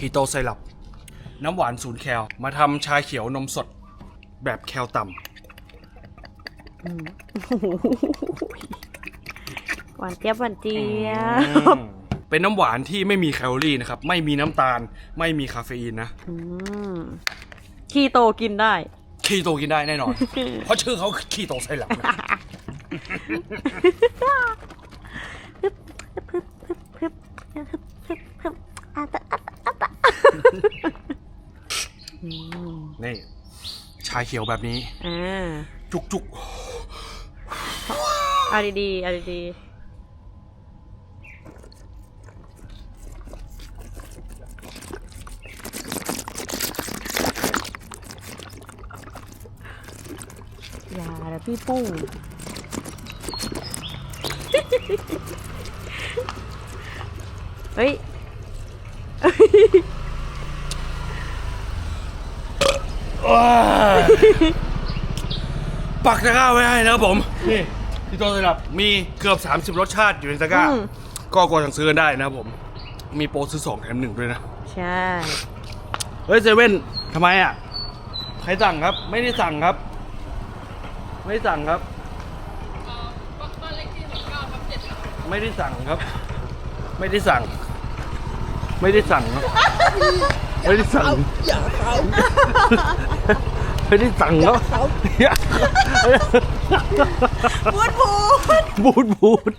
คีโตไซรัปน้ำหวานศูนย์แคลมาทำชาเขียวนมสด แบบแคลต่หวานเจี๊ยบหวานเจี๊ยำบเป็นน้ำหวานที่ไม่มีแคลอรี่นะครับ ไม่มีน้ำตาล ไม่มีคาเฟอีนนะอืมคีโตกินได้ คีโตกินได้แน่นอน เพราะชื่อเขาคีโตไซรัปนะ นี่ ชาเขียวแบบนี้ อ่า จุกจุกเอาดีๆเอาดีๆอย่านะพี่ปุ้งเฮ้ย ปักตะกร้าไว้ให้นะครับผม นี่คีโตไซรัปมีเกือบ 30 รสชาติอยู่ในตะกร้า อืม ก็กดสั่งซื้อกันได้นะครับผม มีโปรซื้อ2แถมหนึ่งด้วยนะ ใช่ เฮ้ยเซเว่นทำไมอะ ใครสั่งครับ ไม่ได้สั่งครับ ไม่ได้สั่งครับ ไม่ได้สั่งครับ ไม่ได้สั่ง ไม่ได้สั่งครับ ไม่ได้สั่ง ไม่ได้สั่งครับบูดบูดบูดบูด